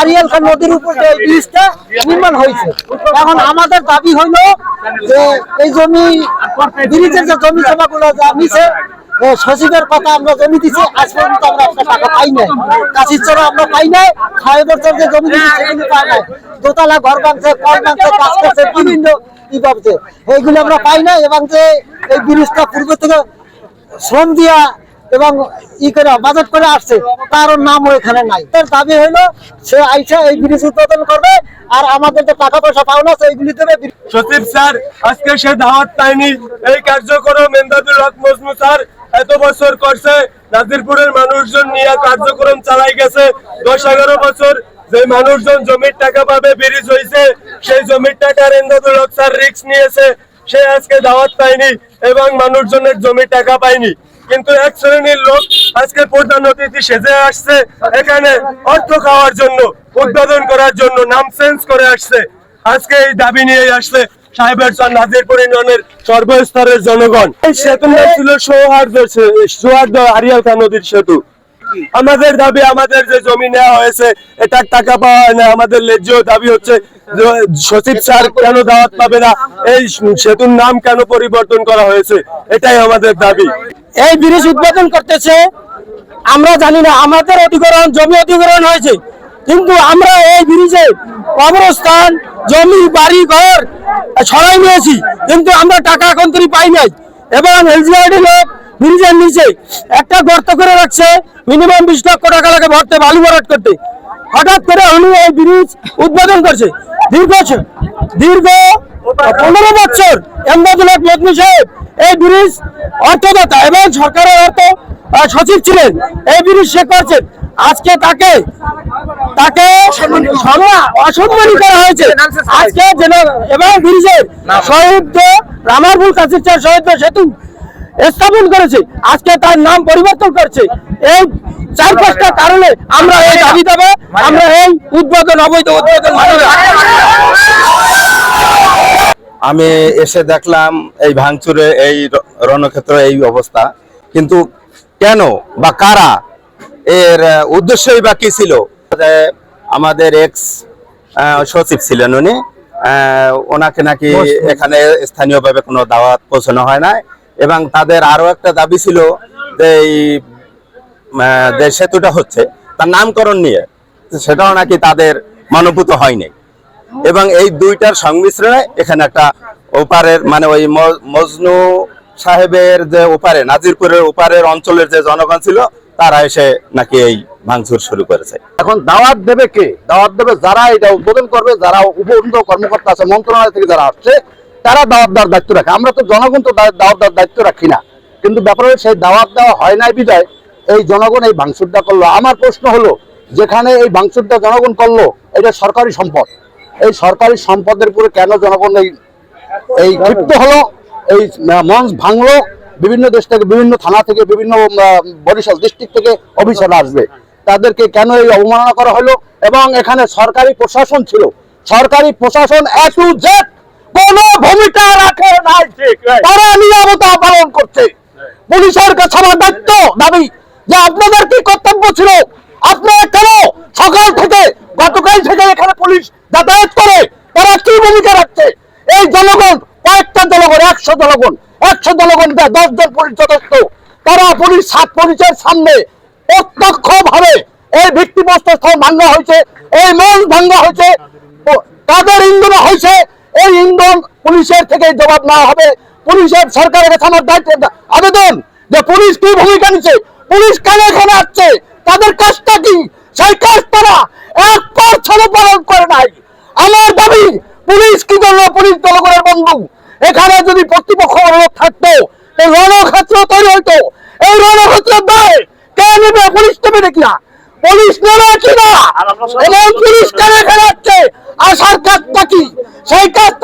Arial খান নদীর উপর যে ব্রিজটা নির্মাণ হয়েছে, এখন আমাদের দাবি হইল যে এই জমি, ব্রিজের যে জমি সচিবের কথা আমরা জমি দিছি, আজ পর্যন্ত আমরা টাকা পাই নাই। কাশির আমরা পাই নাই ছয় বছর যে জমি সেগুলো পাই নাই। দোতলা, ঘর বানছে কল বানছে কাজ করছে, বিভিন্ন ই ভাবছে এইগুলো আমরা পাই নাই এবং যে এই ব্রিজটা পূর্ব থেকে শ্রম দিয়া এবং ই করে বাজেট করে আসছে তার নামও এখানে নাই। তার দাবি হইল, সে আইসা এই ব্রিজ উদ্বোধন করবে, আর আমাদের যে টাকা পয়সা পাওনা আছে, এইগুলি দেবে। সচিব স্যার, আজকে সে দাওয়াত পায়নি। এই কার্যক্রম এমদাদুল হক মজনু স্যার এত বছর করছে। নাজিরপুরের মানুষজন নিয়ে কার্যক্রম চালাই গেছে। দশ এগারো বছর যে মানুষজন জমির টাকা পাবে, ব্রিজ হয়েছে সেই জমির টাকার এমদাদুল হক স্যার রিক্স নিয়েছে। সে আজকে দাওয়াত পায়নি। এবং মানুষজনের জমি টাকা পায়নি। কিন্তু এক শ্রেণির লোক আজকে প্রধান অতিথি সেজে আসছে, এখানে অর্থ খাওয়ার জন্য, উদ্বোধন করার জন্য, নাম চেঞ্জ করে আসছে। আজকে এই দাবি নিয়ে আসছে সাহেবের নাজিরপুর ইউনিয়নের সর্বস্তরের জনগণ। এই সেতুটা ছিল সৌহার্দ সৌহার্দ্য আরিয়াল খান নদীর সেতু। আমাদের দাবি, আমাদের যে জমি নেওয়া হয়েছে, এটার টাকা পাওয়া হয় না। আমাদের লেজ্জ দাবি হচ্ছে সচিব স্যার কেন দাওয়াত পাবে না? এই সেতুর নাম কেন পরিবর্তন করা হয়েছে? এটাই আমাদের দাবি। এই ব্রিজ উদ্বোধন করতেছে, আমরা জানি না, আমাদের অধিগ্রহণ, জমি অধিগ্রহণ হয়েছে। কিন্তু আমরা এই ব্রিজে কবরস্থান, জমি, বাড়ি, ঘর সরাই নিয়েছি। কিন্তু আমরা টাকা এখন পাই নাই। এবং এলজিআইডি লোক ব্রিজের নিচে একটা গর্ত করে রাখছে মিনিমাম বিশ লক্ষ টাকা লাগে ভরতে বালু ভরাট করতে। হঠাৎ করে উনি এই ব্রিজ উদ্বোধন করছে। দীর্ঘ দীর্ঘ পনেরো বছর এমদাদুল হক মদনি সাহেব এই ব্রিজ অর্থদাতা এবং সরকারের অর্থ সচিব ছিলেন। এই ব্রিজ সে করছেন আজকে তাকে তাকে সম্মান- অসম্মানী করা হয়েছে। আজকে এবং ব্রিজের শহীদ রামারপুর কাছে শহীদ সেতু স্থাপন করেছে আজকে তার নাম পরিবর্তন করছে। এই চার পাঁচটা কারণে আমরা এই দাবি দেবো আমরা এই উদ্বোধন অবৈধ উদ্বোধন আমি এসে দেখলাম এই ভাঙচুরে এই রণক্ষেত্র এই অবস্থা। কিন্তু কেন বা কারা? এর উদ্দেশ্যই বা কি ছিল? আমাদের এক্স সচিব ছিলেন উনি আহ, ওনাকে নাকি এখানে স্থানীয়ভাবে কোনো দাওয়াত পৌঁছানো হয় না এবং তাদের আরও একটা দাবি ছিল যে এই যে সেতুটা হচ্ছে, তার নামকরণ নিয়ে। সেটাও নাকি তাদের মানভূত হয়নি। এবং এই দুইটার সংমিশ্রণে এখানে একটা ওপারের মানে ওই মজনু সাহেবের যে ওপারে, নাজিরপুরের ওপারের অঞ্চলের যে জনগণ ছিল, তারা এসে নাকি এই ভাঙচুর শুরু করেছে। এখন দাওয়াত দেবে কে? দাওয়াত দেবে যারা এটা উদ্বোধন করবে, যারা উপরন্ত কর্মকর্তা আছে, মন্ত্রণালয় থেকে যারা আসছে তারা দাওয়াত দেওয়ার দায়িত্ব রাখে। আমরা তো জনগণ তো দাওয়াত দেওয়ার দায়িত্ব রাখি না। কিন্তু ব্যাপারে সেই দাওয়াত দেওয়া হয় নাই বিদায় এই জনগণ এই ভাঙচুরটা করল। আমার প্রশ্ন হলো, যেখানে এই ভাঙচুরটা জনগণ করল, এটা সরকারি সম্পদ। এই সরকারি সম্পদের উপরে কেন জনগণ এই এই ক্ষিপ্ত হলো, এই মঞ্চ ভাঙলো, বিভিন্ন দেশ থেকে, বিভিন্ন থানা থেকে, বিভিন্ন বরিশাল ডিস্ট্রিক্ট থেকে অফিসার আসবে। তাদেরকে কেন এই অবমাননা করা হলো? এবং এখানে সরকারি প্রশাসন ছিল। সরকারি প্রশাসন এ টু জেড কোন ভূমিকা রাখে নাই। তারা নিরাপত্তা পালন করছে। পুলিশের কাছে আমার দায়িত্ব দাবি যে আপনাদের কি কর্তব্য ছিল? আপনারা কেন সকাল থেকে গতকাল থেকে এখানে পুলিশ যাতায়াত করে তারা কি ভূমিকা রাখছে? এই জনগণ কয়েকটা জনগণ একশো জনগণ একশো জনগণ দেয় দশ জন পুলিশ যথেষ্ট। তারা পুলিশ সাত পুলিশের সামনে প্রত্যক্ষ ভাবে এই ভিত্তিপ্রস্তর স্থান ভাঙ্গা হয়েছে এই মন ভাঙ্গা হয়েছে তাদের ইন্ধন হয়েছে এই ইন্ধন পুলিশের থেকে জবাব নেওয়া হবে। পুলিশের সরকারের কাছে আমার দায়িত্ব। আবেদন যে পুলিশ কি ভূমিকা নিচ্ছে পুলিশ কেন এখানে আসছে তাদের কাজটা কি? সেই কাজ তারা এক পার্সেন্ট পালন করে নাই। আমার দাবি পুলিশ কি করল? পুলিশ জনগণের বন্ধু। এখানে যদি কর্তৃপক্ষ লোক থাকতো এই রণক্ষেত্র তৈরি হইতো। এই রণক্ষেত্রের দায় কে নেবে? পুলিশ নেবে নাকি না? পুলিশ নেবে কিনা এবং পুলিশ কেন এখানে আসছে